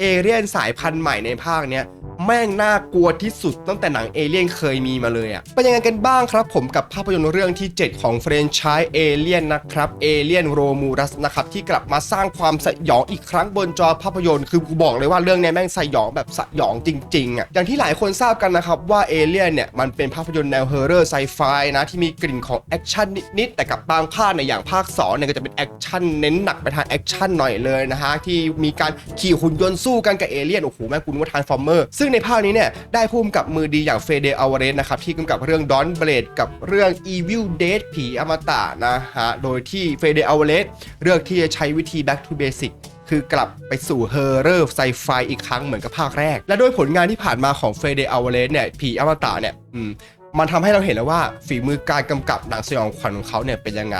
เอเลี่ยนสายพันธุ์ใหม่ในภาคเนี้ย แม่งน่ากลัวที่สุดตั้งแต่หนังเอเลี่ยนเคยมีมาเลยอะเป็นยังไงกันบ้างครับผมกับภาพยนตร์เรื่องที่ 7 ของเฟรนช์ชายเอเลี่ยนนะครับเอเลี่ยนโรมูรัสนะครับที่กลับมาสร้างความสยองอีกครั้งบนจอภาพยนตร์คือกูบอกเลยว่าเรื่องเนี้ยแม่งสยองแบบสยองจริงๆอะอย่างที่หลายคนทราบกันนะครับว่าเอเลี่ยนเนี่ยมันเป็นภาพยนตร์แนวเฮอร์เรอร์ไซไฟนะที่มีกลิ่นของแอคชั่นนิดๆแต่กับบางภาคในอย่างภาค2เนี่ยก็จะเป็นแอคชั่นเน้นหนักไปทางแอคชั่นหน่อยเลยนะฮะที่มีการขี่หุ่นยนต์สู้กันกับเอเลี่ยนโอ้โหแม่งคุณว่าทานฟอร์เมอร์ซึ่งในภาคนี้เนี่ยได้พุ่มกับมือดีอย่างเฟเดอลเวเรสนะครับที่กำกับเรื่องดอนเบลดกับเรื่อง Evil Dead ผีอมตะนะฮะโดยที่เฟเดอลเวเรสเลือกที่จะใช้วิธี back to basic คือกลับไปสู่เฮอร์เรอร์ไซไฟอีกครั้งเหมือนกับภาคแรก และด้วยผลงานที่ผ่านมาของเฟเดอลเวเรสเนี่ยผีอมตะเนี่ยอืมมันทำให้เราเห็นแล้วว่าฝีมือการกำกับหนังสยองขวัญของเขาเนี่ยเป็นยังไง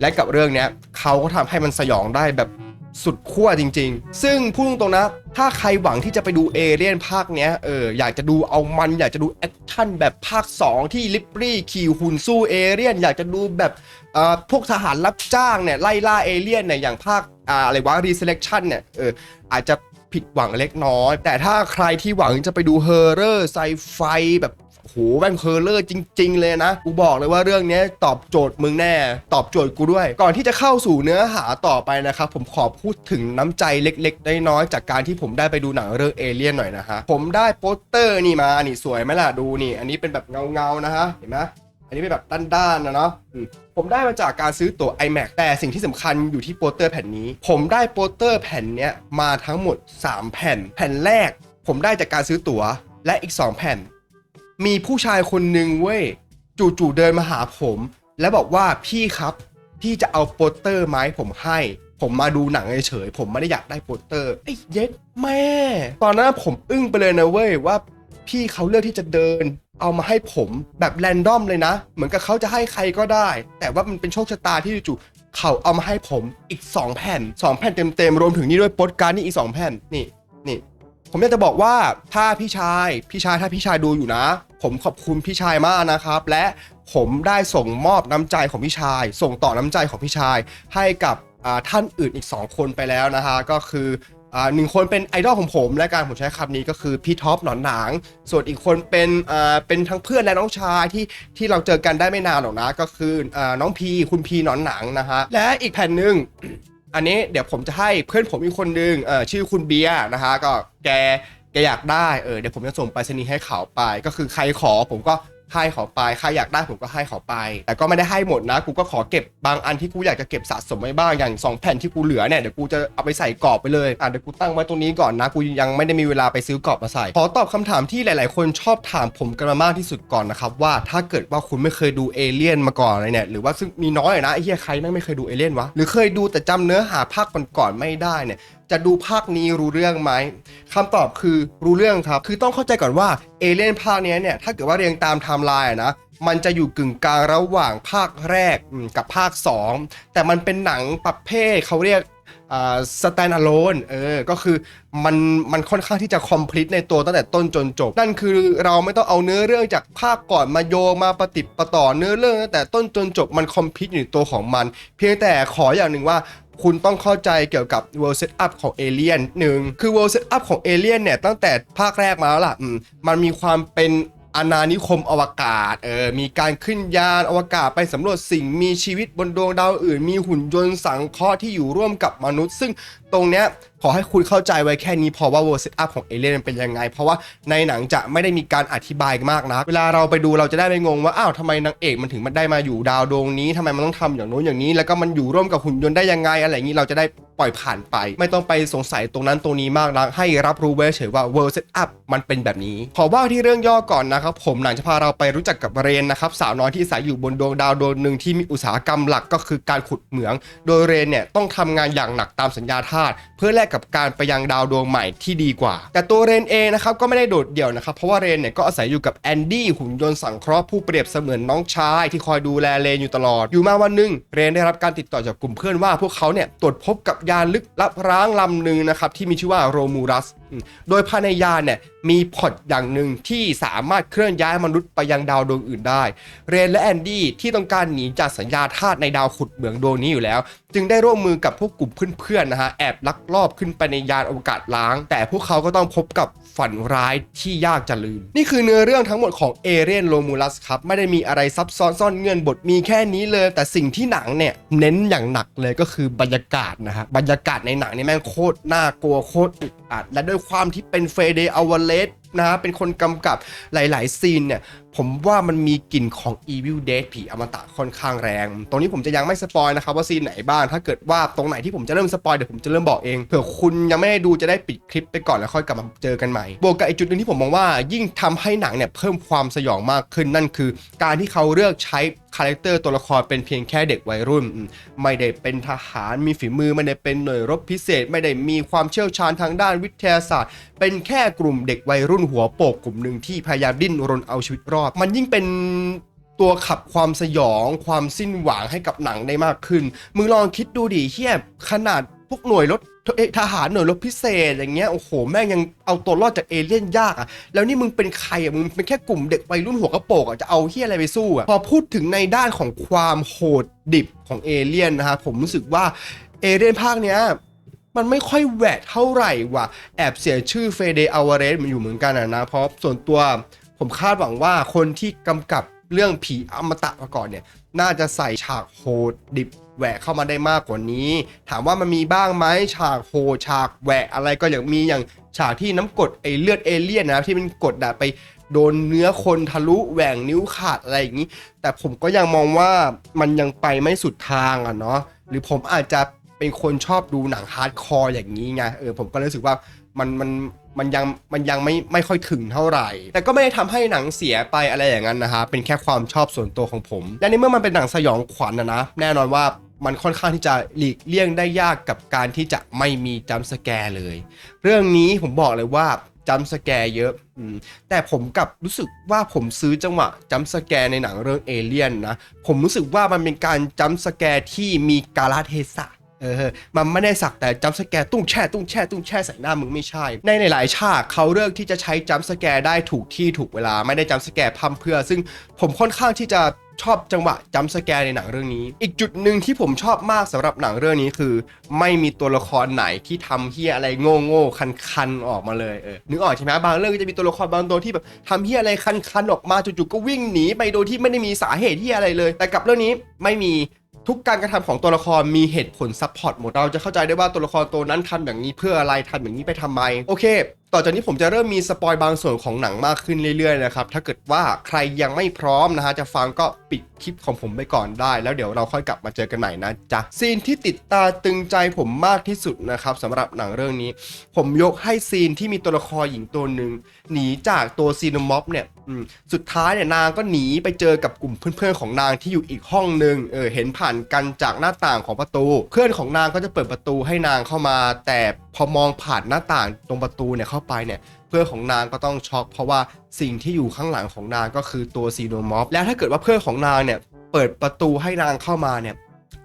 และกับเรื่องเนี้ยเขาก็ทำให้มันสยองได้แบบ สุดขั้วจริง ๆ ซึ่งพูดตรงๆนะ ถ้าใครหวังที่จะไปดูเอเลี่ยนภาคเนี้ย เออ อยากจะดูเอามัน อยากจะดูแอคชั่นแบบภาค 2 ที่ลิปรี่ขี่หุ่นสู้เอเลี่ยน อยากจะดูแบบเอ่อพวกทหารรับจ้างเนี่ย ไล่ล่าเอเลี่ยนเนี่ย อย่างภาคอ่าอะไรวะรีเซเลคชั่นเนี่ย เออ อาจจะผิดหวังเล็กน้อย แต่ถ้าใครที่หวังจะไปดูเฮอร์เรอร์ไซไฟแบบ โหแม่งเฮอร์เรอร์จริง ๆ เลยนะ กูบอกเลยว่าเรื่องนี้ตอบโจทย์มึงแน่ ตอบโจทย์กูด้วย ก่อนที่จะเข้าสู่เนื้อหาต่อไปนะครับ ผมขอพูดถึงน้ำใจเล็กๆน้อยๆจากการที่ผมได้ไปดูหนังเรื่องเอเลี่ยนหน่อยนะฮะผมได้โปสเตอร์นี่มานี่สวยไหมล่ะดูนี่ อันนี้เป็นแบบเงาๆนะฮะเห็นไหมอันนี้เป็นแบบด้านๆนะเนาะผมได้มาจากการซื้อตั๋ว iMac แต่สิ่งที่สำคัญอยู่ที่โปสเตอร์แผ่นนี้ ผมได้โปสเตอร์แผ่นเนี้ยมาทั้งหมด 3 แผ่น แผ่นแรก ผมได้จากการซื้อตั๋วและอีก 2 แผ่น มีผู้ชายคนหนึ่งเว้ยจู่ๆเดินมาหาผม แล้วบอกว่าพี่ครับพี่จะเอาโปสเตอร์ไหมผมให้ ผมมาดูหนังเฉยๆผมไม่ได้อยากได้โปสเตอร์ไอ้เย็ดแม่ ตอนนั้นผมอึ้งไปเลยนะเว้ยว่าพี่เขาเลือกที่จะเดิน เอามาให้ผมแบบแรนดอมเลยนะ เหมือนกับเขาจะให้ใครก็ได้ แต่ว่ามันเป็นโชคชะตาที่จู่ๆเขาเอามาให้ผมอีก 2 แผ่น 2 แผ่นเต็มๆรวมถึงนี่ด้วยโปสการ์ดนี่อีก 2 แผ่นนี่นี่ ผมอยากจะบอกว่าถ้าพี่ชายพี่ชายถ้าพี่ชายดูอยู่นะ ผมขอบคุณพี่ชายมากนะครับ และผมได้ส่งมอบน้ำใจของพี่ชาย ส่งต่อน้ำใจของพี่ชาย ให้กับท่านอื่นอีก 2 คนไปแล้วนะฮะก็คืออหนึ่งคนเป็นไอดอลของผมและการผมใช้คำนี้ก็คือพี่ท็อปหนอนหนาง ส่วนอีกคนเป็นเป็นทั้งเพื่อนและน้องชายที่ที่เราเจอกันได้ไม่นานหรอกนะ ก็คืออน้องพีคุณพีหนอนหนังนะฮะและอีกแผ่นหนึ่ง อันนี้เดี๋ยวผมจะให้เพื่อนผมอีกคนนึงเออชื่อคุณเบียร์นะฮะก็แกแกอยากได้เออเดี๋ยวผมจะส่งไปรษณีย์ให้เขาไป ก็คือใครขอผมก็ ให้เขาไปใครอยากได้ผมก็ให้เขาไป แต่ก็ไม่ได้ให้หมดนะ กูก็ขอเก็บบางอันที่กูอยากจะเก็บสะสมไว้บ้างอย่างสองแผ่นที่กูเหลือเนี่ยเดี๋ยวกูจะเอาไปใส่กรอบไปเลยอะเดี๋ยวกูตั้งไว้ตรงนี้ก่อนนะกูยังไม่ได้มีเวลาไปซื้อกรอบมาใส่ขอตอบคำถามที่หลาย ๆ คนชอบถามผมกันมามากที่สุดก่อนนะครับว่าถ้าเกิดว่าคุณไม่เคยดูเอเลี่ยนมาก่อนเลยเนี่ยหรือว่าซึ่งมีน้อยนะไอ้เหี้ยใครแม่งไม่เคยดูเอเลี่ยนวะหรือเคยดูแต่จำเนื้อหาภาคก่อนๆไม่ได้เนี่ยจะดูภาคนี้รู้เรื่องไหมคำตอบคือรู้เรื่องครับ คือต้องเข้าใจก่อนว่าเอเลี่ยนภาคนี้เนี่ยถ้าเกิดว่าเรียงตามไทม์ไลน์นะมันจะอยู่กึ่งกลางระหว่างภาคแรกกับภาค 2 แต่มันเป็นหนังประเภทเขาเรียกอ่า stand alone เออ ก็คือมันมันค่อนข้างที่จะ complete ในตัวตั้งแต่ต้นจนจบ นั่นคือเราไม่ต้องเอาเนื้อเรื่องจากภาคก่อนมาโยมาประติประต่อเนื้อเรื่องตั้งแต่ต้นจนจบมัน complete อยู่ในตัวของมัน เพียงแต่ขออย่างหนึ่งว่า คุณต้องเข้าใจเกี่ยวกับ world setup ของ Alien หนึ่งคือ world setup ของ Alien เนี่ย ตั้งแต่ภาคแรกมาแล้วล่ะมมันมีความเป็นอาณานิคมอวกาศ เออ มีการขึ้นยานอวกาศไปสำรวจสิ่งมีชีวิตบนดวงดาวอื่น มีหุ่นยนต์สังเคราะห์ที่อยู่ร่วมกับมนุษย์ ซึ่ง ตรงเนี้ยขอให้คุณเข้าใจไว้แค่นี้พอว่า world setup ของ Alien มันเป็นยังไง เพราะว่าในหนังจะไม่ได้มีการอธิบายมากนะเวลาเราไปดูเราจะได้ไม่งงว่าอ้าวทำไมนางเอกมันถึงมันได้มาอยู่ดาวดวงนี้ทำไมมันต้องทำอย่างโน้นอย่างนี้ แล้วก็มันอยู่ร่วมกับหุ่นยนต์ได้ยังไง อะไรอย่างนี้เราจะได้ปล่อยผ่านไป ไม่ต้องไปสงสัยตรงนั้นตรงนี้มากนะให้รับรู้ไว้เฉยว่า world setup มันเป็นแบบนี้ ขอว่าที่เรื่องย่อก่อนนะครับผมหนังจะพาเราไปรู้จักกับเรนนะครับสาวน้อยที่อาศัยอยู่บนดวงดาวดวงหนึ่งที่มีอุตสาหกรรมหลักก็คือการขุดเหมือง โดยเรนเนี่ยต้องทำงานอย่างหนักตามสัญญาทาสเพื่อแลกกับการไปยังดาวดวงใหม่ที่ดีกว่า แต่ตัวเรนเองนะครับก็ไม่ได้โดดเดี่ยวนะครับเพราะว่าเรนเนี่ยก็อาศัยอยู่กับแอนดี้หุ่นยนต์สังเคราะห์ผู้เปรียบเสมือนน้องชายที่คอยดูแลเรนอยู่ตลอด อยู่มาวันหนึ่งเรนได้รับการติดต่อจากกลุ่มเพื่อนว่าพวกเขาเนี่ยตรวจพบกับยานลึกลับร้างลำหนึ่งนะครับที่มีชื่อว่าโรมูรัส โดยภายในยานเนี่ยมีพอร์ตอย่างหนึ่งที่สามารถเคลื่อนย้ายมนุษย์ไปยังดาวดวงอื่นได้ เรนและแอนดี้ที่ต้องการหนีจากสัญญาทาสในดาวขุดเหมืองดวงนี้อยู่แล้ว จึงได้ร่วมมือกับพวกกลุ่มเพื่อนๆนะฮะแอบลักลอบขึ้นไปในยานอวกาศล้าง แต่พวกเขาก็ต้องพบกับฝันร้ายที่ยากจะลืม นี่คือเนื้อเรื่องทั้งหมดของเอเรียนโรมูลัสครับไม่ได้มีอะไรซับซ้อนซ่อนเงื่อนบทมีแค่นี้เลย แต่สิ่งที่หนังเนี่ยเน้นอย่างหนักเลยก็คือบรรยากาศนะฮะบรรยากาศในหนังนี่แม่งโคตรน่ากลัวโคตรอึดอัดและด้วยความที่เป็นเฟเดอวเลส นะฮะเป็นคนกำกับหลายๆ ซีนเนี่ย ผมว่ามันมีกลิ่นของ Evil Dead ผีอมตะค่อนข้างแรง ตรงนี้ผมจะยังไม่สปอยนะครับว่าซีนไหนบ้าง ถ้าเกิดว่าตรงไหนที่ผมจะเริ่มสปอยเดี๋ยวผมจะเริ่มบอกเอง เผื่อคุณยังไม่ได้ดูจะได้ปิดคลิปไปก่อนแล้วค่อยกลับมาเจอกันใหม่ บวกกับอีกจุดหนึ่งที่ผมมองว่ายิ่งทำให้หนังเนี่ยเพิ่มความสยองมากขึ้นนั่นคือ การที่เขาเลือกใช้คาแรคเตอร์ตัวละครเป็นเพียงแค่เด็กวัยรุ่น ไม่ได้เป็นทหารมีฝีมือไม่ได้เป็นหน่วยรบพิเศษ ไม่ได้มีความเชี่ยวชาญทางด้านวิทยาศาสตร์เป็นแค่กลุ่มเด็กวัยรุ่นหัวโปกกลุ่มหนึ่งที่พยายามดิ้นรนเอาชีวิตรอด มันยิ่งเป็นตัวขับความสยอง ความสิ้นหวังให้กับหนังได้มากขึ้น มึงลองคิดดูดิเฮียขนาดพวกหน่วยรถเอ๊ะทหารหน่วยรบพิเศษอย่างเงี้ยโอ้โหแม่งยังเอาตัวรอดจากเอเลี่ยนยากอะแล้วนี่มึงเป็นใครอะมึงเป็นแค่กลุ่มเด็กวัยรุ่นหัวกระโปงอะจะเอาเฮียอะไรไปสู้อะพอพูดถึงในด้านของความโหดดิบของเอเลี่ยนนะฮะผมรู้สึกว่าเอเลี่ยนภาคเนี้ย มันไม่ค่อยแหวกเท่าไหร่ว่ะ แอบเสียชื่อเฟเดอ l วาเรสมันอยู่เหมือนกันอะนะเพราะส่วนตัวผมคาดหวังว่าคนที่กำกับเรื่องผีอมตะมาก่อนเนี่ย น่าจะใส่ฉากโหดดิบแหวกเข้ามาได้มากกว่านี้ ถามว่ามันมีบ้างไหมฉากโหดฉากแหวกอะไรก็อย่างมีอย่างฉากที่น้ำกดไอเลือดเอเลี่ยนนะที่มันกดอะไปโดนเนื้อคนทะลุแหว่งนิ้วขาดอะไรอย่างนี้ แต่ผมก็ยังมองว่ามันยังไปไม่สุดทางอะเนาะหรือผมอาจจะ เป็นคนชอบดูหนังฮาร์ดคอร์อย่างนี้ไงเออผมก็รู้สึกว่ามันมันมันยังมันยังไม่ไม่ค่อยถึงเท่าไหร่ แต่ก็ไม่ได้ทำให้หนังเสียไปอะไรอย่างนั้นนะฮะเป็นแค่ความชอบส่วนตัวของผม และในเมื่อมันเป็นหนังสยองขวัญนะนะแน่นอนว่ามันค่อนข้างที่จะหลีกเลี่ยงได้ยากกับการที่จะไม่มีจัมสแกร์เลย เรื่องนี้ผมบอกเลยว่าจัมสแกร์เยอะ แต่ผมกับรู้สึกว่าผมซื้อจังหวะจัมสแกร์ในหนังเรื่องเอเลียนนะ ผมรู้สึกว่ามันเป็นการจัมสแกร์ที่มีกาลเทศะ เออ มันไม่ได้สักแต่จัมป์สแกร์ตุ้งแช่ตุ้งแช่ตุ้งแช่ใส่หน้ามึงไม่ใช่ ในหลายๆฉากเขาเลือกที่จะใช้จัมป์สแกร์ได้ถูกที่ถูกเวลาไม่ได้จัมป์สแกร์พัมเพื่อ ซึ่งผมค่อนข้างที่จะชอบจังหวะจัมป์สแกร์ในหนังเรื่องนี้ อีกจุดหนึ่งที่ผมชอบมากสำหรับหนังเรื่องนี้คือ ไม่มีตัวละครไหนที่ทำเฮียอะไรโง่โง่คันคันๆออกมาเลยเออนึกออกใช่ไหมบางเรื่องก็จะมีตัวละครบางตัวที่แบบทำเฮียอะไรคันคันๆออกมาจู่ๆก็วิ่งหนีไปโดยที่ไม่ได้มีสาเหตุที่อะไรเลย แต่กับเรื่องนี้ไม่มี ทุกการกระทำของตัวละครมีเหตุผลซัพพอร์ตหมด เราจะเข้าใจได้ว่าตัวละครตัวนั้นทำอย่างนี้เพื่ออะไรทำอย่างนี้ไปทำไม โอเค ต่อจากนี้ผมจะเริ่มมีสปอยบางส่วนของหนังมากขึ้นเรื่อยๆนะครับ ถ้าเกิดว่าใครยังไม่พร้อมนะฮะ จะฟังก็ปิดคลิปของผมไปก่อนได้ แล้วเดี๋ยวเราค่อยกลับมาเจอกันใหม่นะจ๊ะ ซีนที่ติดตาตึงใจผมมากที่สุดนะครับสำหรับหนังเรื่องนี้ ผมยกให้ซีนที่มีตัวละครหญิงตัวหนึ่งหนีจากตัวซีนม็อบเนี่ย สุดท้ายเนี่ยนางก็หนีไปเจอกับกลุ่มเพื่อนๆของนางที่อยู่อีกห้องหนึ่งเออเห็นผ่านกันจากหน้าต่างของประตู เพื่อนของนางก็จะเปิดประตูให้นางเข้ามา แต่พอมองผ่านหน้าต่างตรงประตูเนี่ยเข้าไปเนี่ยเพื่อนของนางก็ต้องช็อก เพราะว่าสิ่งที่อยู่ข้างหลังของนางก็คือตัวซีโนมอฟและถ้าเกิดว่าเพื่อนของนางเนี่ยเปิดประตูให้นางเข้ามาเนี่ย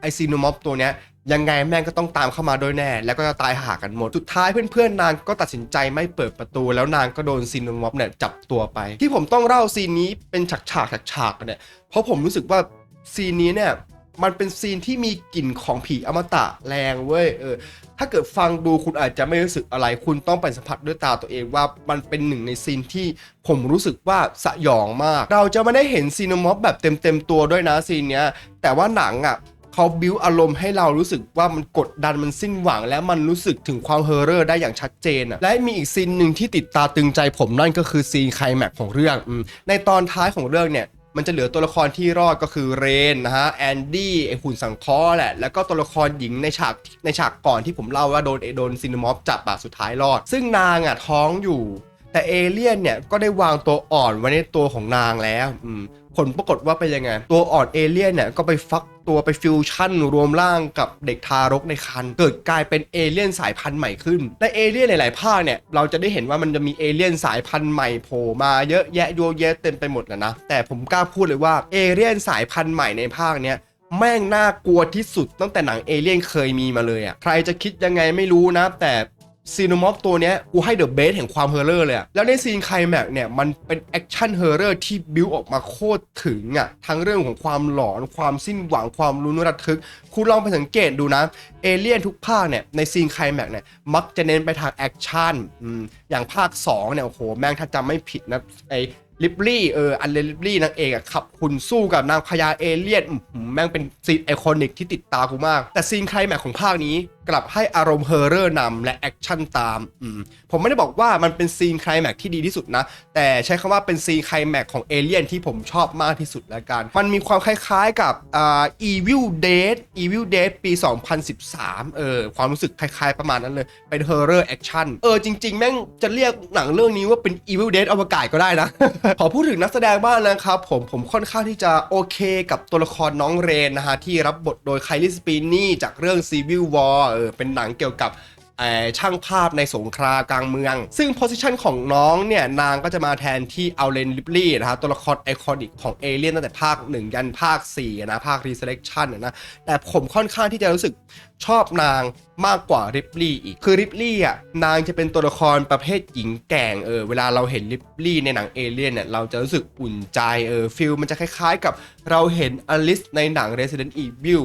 ไอซีโนมอฟตัวเนี้ย ยังไงแม่งก็ต้องตามเข้ามาโดยแน่ แล้วก็จะตายหากันหมด สุดท้ายเพื่อนๆนางก็ตัดสินใจไม่เปิดประตู แล้วนางก็โดนซีนมอฟเนี่ยจับตัวไป ที่ผมต้องเล่าซีนนี้เป็นฉากฉากฉากเนี่ยเพราะผมรู้สึกว่าซีนนี้เนี่ยมันเป็นซีนที่มีกลิ่นของผีอมตะแรงเว้ยเออถ้าเกิดฟังดูคุณอาจจะไม่รู้สึกอะไร คุณต้องไปสัมผัสด้วยตาตัวเองว่ามันเป็นหนึ่งในซีนที่ผมรู้สึกว่าสยองมาก เราจะไม่ได้เห็นซีนมอฟแบบเต็มเต็มๆตัวด้วยนะซีนเนี้ยแต่ว่าหนังอะ เขาบิวอารมณ์ให้เรารู้สึกว่ามันกดดันมันสิ้นหวัง และมันรู้สึกถึงความเฮอร์เรอร์ได้อย่างชัดเจนอะและมีอีกซีนหนึ่งที่ติดตาตึงใจผมนั่นก็คือซีนไคลแม็กของเรื่องอในตอนท้ายของเรื่องเนี่ยมันจะเหลือตัวละครที่รอดก็คือเรนนะฮะแอนดี้ไอหุ่นสังเคราะห์แหละ แล้วก็ตัวละครหญิงในฉากในฉากก่อนที่ผมเล่าว่าโดนโดนซินมอฟจับอะสุดท้ายรอด ซึ่งนางอะท้องอยู่ แต่เอเลี่ยนเนี่ยก็ได้วางตัวอ่อนไว้ในตัวของนางแล้ว ผลปรากฏว่าเป็นยังไง ตัวอ่อนเอเลี่ยนเนี่ยก็ไปฟักตัวไปฟิวชั่นรวมร่างกับเด็กทารกในครรภ์เกิดกลายเป็นเอเลี่ยนสายพันธุ์ใหม่ขึ้นในเอเลี่ยนหลายๆภาคเนี่ยเราจะได้เห็นว่ามันจะมีเอเลี่ยนสายพันธุ์ใหม่โผล่มาเยอะแยะโยเยะเต็มไปหมดแล้วนะแต่ผมกล้าพูดเลยว่าเอเลี่ยนสายพันธุ์ใหม่ในภาคเนี้ยแม่งน่ากลัวที่สุดตั้งแต่หนังเอเลี่ยนเคยมีมาเลยอะ่ะใครจะคิดยังไงไม่รู้นะ แต่ ซีโนมอฟตัวเนี้ยกูให้เดอะเบสแห่งความเฮอร์เรอร์เลยอะแล้วในซีนไคลแม็กซ์เนี่ยมันเป็นแอคชั่นเฮอร์เรอร์ที่บิวออกมาโคตรถึงอะทั้งเรื่องของความหลอนความสิ้นหวังความลุ้นระทึก คุณลองไปสังเกตดูนะ เอเลี่ยนทุกภาคเนี่ยในซีนไคลแม็กซ์เนี่ยมักจะเน้นไปทางแอคชั่นอย่างภาค2เนี่ยโอ้โหแม่งถ้าจำไม่ผิดนะไอลิปลี่เอออันเลลิปลี่นางเอกอะขับคุณสู้กับนางพญาเอเลี่ยนอื้อหือแม่งเป็นซีนไอคอนิกที่ติดตากูมาก แต่ซีนไคลแม็กซ์ของภาคนี้ กลับให้อารมณ์เฮอร์เรอร์นำและแอคชั่นตามอืมผมไม่ได้บอกว่ามันเป็นซีนไคลแม็กที่ดีที่สุดนะ แต่ใช้คำว่าเป็นซีนไคลแม็กของเอเลี่ยนที่ผมชอบมากที่สุดแล้วกัน มันมีความคล้ายๆกับอ่า Evil Dead Evil Dead ปี 2013 เออความรู้สึกคล้ายๆประมาณนั้นเลย เป็นเฮอร์เรอร์แอคชั่นเออจริง ๆ แม่งจะเรียกหนังเรื่องนี้ว่าเป็น Evil Dead อวกาศก็ได้นะ ขอพูดถึงนักแสดงบ้างนะครับผมผมค่อนข้างที่จะโอเค กับตัวละครน้องเรนนะฮะที่รับบทโดยไคลิสปีนี่จากเรื่อง Civil War เออเป็นหนังเกี่ยวกับช่างภาพในสงครามกลางเมือง ซึ่งโพสิชันของน้องเนี่ย นางก็จะมาแทนที่อัลเลนลิปลี่นะครับตัวละครไอคอนิกของเอเลี่ยนตั้งแต่ภาค 1 ยันภาค 4 นะ ภาครีเซลเลชั่นนะ แต่ผมค่อนข้างที่จะรู้สึก ชอบนางมากกว่าริปลี่อีก คือริปลี่อะนางจะเป็นตัวละครประเภทหญิงแก่งเออเวลาเราเห็นริปลี่ในหนังเอเลี่ยนเนี่ยเราจะรู้สึกอุ่นใจเออฟิลมันจะคล้ายๆกับเราเห็นอลิสในหนัง Resident Evil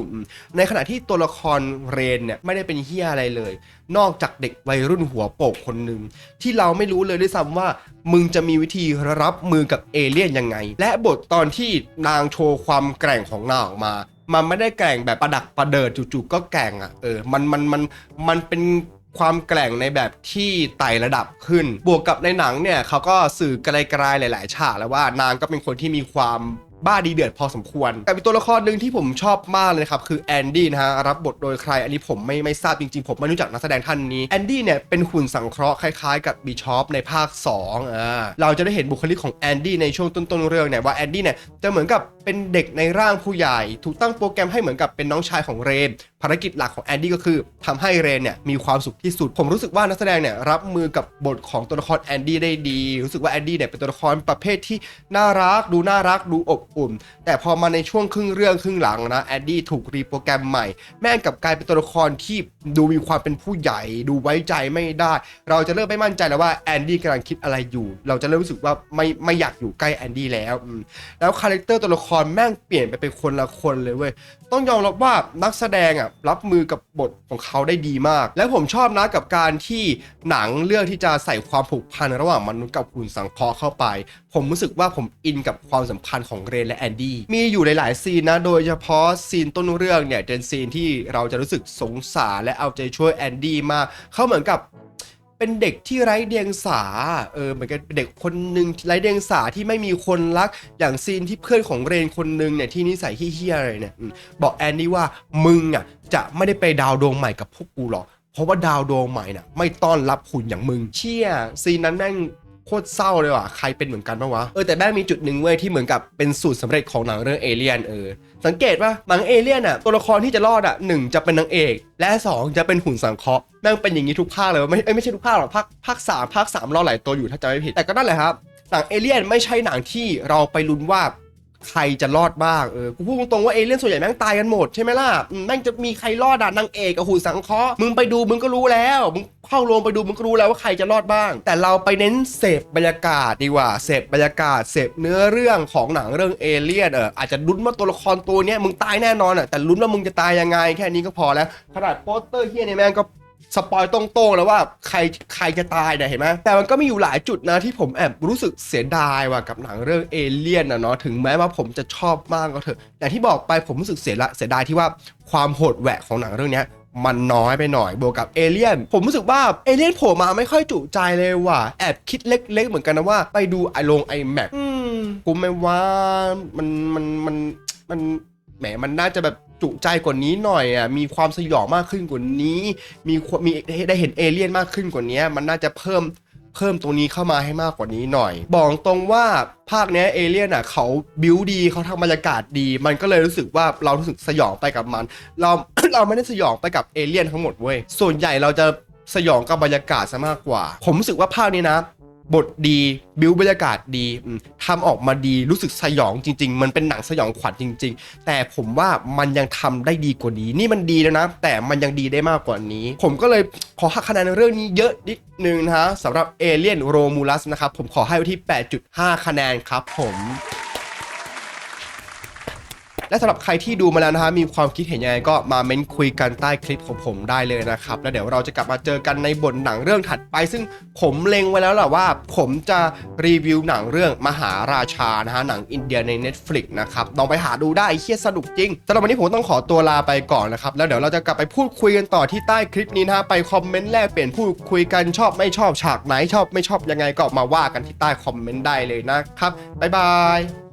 ในขณะที่ตัวละครเรนเนี่ยไม่ได้เป็นเฮียอะไรเลย นอกจากเด็กวัยรุ่นหัวโปกคนหนึ่งที่เราไม่รู้เลยด้วยซ้ำว่า มึงจะมีวิธีรับมือกับเอเลี่ยนยังไง และบทตอนที่นางโชว์ความแกร่งของนางออกมา มันไม่ได้แกร่งแบบประดักประเดิดจู่ๆก็แกร่งอะเออมันมันมันมันเป็นความแกร่งในแบบที่ไต่ระดับขึ้น บวกกับในหนังเนี่ยเขาก็สื่อไกลๆหลาย ๆ ฉากแล้วว่านางก็เป็นคนที่มีความ บ้าดีเดือดพอสมควร แต่เป็นตัวละครหนึ่งที่ผมชอบมากเลยครับคือแอนดี้นะฮะรับบทโดยใครอันนี้ผมไม่ไม่ทราบจริงๆ ผมไม่รู้จักนักแสดงท่านนี้แอนดี้เนี่ยเป็นหุ่นสังเคราะห์คล้ายๆ กับบีชอปในภาค2อ่าเราจะได้เห็นบุคลิกของแอนดี้ในช่วงต้นๆเรื่องเนี่ยว่าแอนดี้เนี่ยจะเหมือนกับเป็นเด็กในร่างผู้ใหญ่ ถูกตั้งโปรแกรมให้เหมือนกับเป็นน้องชายของเรน ภารกิจหลักของแอนดี้ก็คือทำให้เรนเนี่ยมีความสุขที่สุด ผมรู้สึกว่านักแสดงเนี่ยรับมือกับบทของตัวละครแอนดี้ได้ดี รู้สึกว่าแอนดี้เนี่ยเป็นตัวละครประเภทที่น่ารัก ดูน่ารักดูอบอุ่น แต่พอมาในช่วงครึ่งเรื่องครึ่งหลังนะแอนดี้ถูกรีโปรแกรมใหม่ แม่งกับกลายเป็นตัวละครที่ดูมีความเป็นผู้ใหญ่ ดูไว้ใจไม่ได้ เราจะเริ่มไม่มั่นใจแล้วว่าแอนดี้กำลังคิดอะไรอยู่ เราจะเริ่มรู้สึกว่าไม่ไม่อยากอยู่ใกล้แอนดี้แล้วแล้วคาแรคเตอร์ตัวละครแม่งเปลี่ยนไปเป็นคนละคนเลยเว้ยต้องยอมรับว่านักแสดงอะรับมือกับบทของเขาได้ดีมาก และผมชอบนะกับการที่หนังเลือกที่จะใส่ความผูกพันระหว่างมนุษย์กับหุ่นสังเคราะห์เข้าไป ผมรู้สึกว่าผมอินกับความสัมพันธ์ของเรนและแอนดี้มีอยู่หลายๆซีนนะโดยเฉพาะซีนต้นเรื่องเนี่ยเป็นซีนที่เราจะรู้สึกสงสารและเอาใจช่วยแอนดี้มากเขาเหมือนกับ เป็นเด็กที่ไร้เดียงสา เออเหมือนกันเป็นเด็กคนหนึ่งไร้เดียงสาที่ไม่มีคนรัก อย่างซีนที่เพื่อนของเรนคนหนึ่งเนี่ยที่นิสัยเฮี้ยๆอะไรเนี่ยบอกแอนนี่ว่ามึงอะจะไม่ได้ไปดาวดวงใหม่กับพวกกูหรอกเพราะว่าดาวดวงใหม่น่ะไม่ต้อนรับคุณอย่างมึงเชี่ยซีนนั้นแม่ง โคตรเศร้าเลยว่ะใครเป็นเหมือนกันปะวะ เออแต่แม่งมีจุดหนึ่งเว้ยที่เหมือนกับเป็นสูตรสำเร็จของหนังเรื่องเอเลียนเออ สังเกตว่าหนังเอเลียนอะตัวละครที่จะรอดอะหนึ่งจะเป็นนางเอก และสองจะเป็นหุ่นสังเคราะห์แม่งเป็นอย่างนี้ทุกภาคเลยไม่ไม่ใช่ทุกภาคหรอกภาคภาคสามภาคสามรอดหลายตัวอยู่ถ้าจำไม่ผิดแต่ก็นั่นแหละครับหนังเอเลียนไม่ใช่หนังที่เราไปลุ้นว่า ใครจะรอดบ้างเออกูพูดตรงๆว่าเอเลี่ยนส่วนใหญ่แม่งตายกันหมดใช่ไหมล่ะแม่งจะมีใครรอดอะนางเอกกับหุ่นสังเคราะห์มึงไปดูมึงก็รู้แล้วมึงเข้าโรงไปดูมึงก็รู้แล้วว่าใครจะรอดบ้าง แต่เราไปเน้นเสพบรรยากาศดีกว่าเสพบรรยากาศเสพเนื้อเรื่องของหนังเรื่องเอเลี่ยนเอออาจจะลุ้นว่าตัวละครตัวเนี้ยมึงตายแน่นอนอะแต่ลุ้นว่ามึงจะตายยังไง แค่นี้ก็พอแล้วขนาดโปสเตอร์เฮียในแม่งก็ สปอยตรงๆแล้วว่าใครใครจะตายเนี่ยเห็นไหมแต่มันก็มีอยู่หลายจุดนะที่ผมแอบรู้สึกเสียดายว่ะกับหนังเรื่องเอเลี่ยนนะเนาะถึงแม้ว่าผมจะชอบมากก็เถอะอย่างที่บอกไปผมรู้สึกเสียละเสียดายที่ว่าความโหดแหวกของหนังเรื่องเนี้ยมันน้อยไปหน่อยบวกกับเอเลี่ยนผมรู้สึกว่าเอเลี่ยนโผล่มาไม่ค่อยจุใจเลยว่ะแอบคิดเล็ก ๆ เหมือนกันนะว่าไปดูไอลงไอแม็กกูไม่ว่ามันมันมันมันแหมมันน่าจะแบบ จุใจกว่านี้หน่อยอะมีความสยองมากขึ้นกว่านี้ มีมมีได้เห็นเอเลี่ยนมากขึ้นกว่านี้มันน่าจะเพิ่มเพิ่มตรงนี้เข้ามาให้มากกว่านี้หน่อย บอกตรงว่าภาคเนี้ยเอเลี่ยนอะเขาบิวดีเขาทำบรรยากาศดี มันก็เลยรู้สึกว่าเรารู้สึกสยองไปกับมัน เราเราไม่ได้สยองไปกับเอเลี่ยนทั้งหมดเว้ยส่วนใหญ่เราจะสยองกับบรรยากาศซะมากกว่า ผมรู้สึกว่าภาคนี้นะ บทดีบิวบรรยากาศดีอืมทำออกมาดีรู้สึกสยองจริง ๆ มันเป็นหนังสยองขวัญจริง ๆ แต่ผมว่ามันยังทำได้ดีกว่านี้ นี่มันดีแล้วนะ แต่มันยังดีได้มากกว่านี้ ผมก็เลยขอหักคะแนนในเรื่องนี้เยอะนิดนึงนะฮะสำหรับเอเลียนโรมูลัสนะครับผมขอให้ไว้ที่ 8.5 คะแนนครับผม และสำหรับใครที่ดูมาแล้วนะฮะมีความคิดเห็นยังไงก็มาเม้นคุยกันใต้คลิปของผมได้เลยนะครับแล้วเดี๋ยวเราจะกลับมาเจอกันในบทหนังเรื่องถัดไป ซึ่งผมเล็งไว้แล้วแหละว่า ผมจะรีวิวหนังเรื่องมหาราชานะฮะหนังอินเดียใน Netflix นะครับลองไปหาดูได้เฮียสนุกจริงสำหรับวันนี้ผมต้องขอตัวลาไปก่อนนะครับแล้วเดี๋ยวเราจะกลับไปพูดคุยกันต่อที่ใต้คลิปนี้นะฮะไปคอมเมนต์แลกเปลี่ยนพูดคุยกันชอบไม่ชอบฉากไหนชอบไม่ชอบยังไงก็มาว่ากันที่ใต้คอมเมนต์ได้เลยนะครับบ๊ายบาย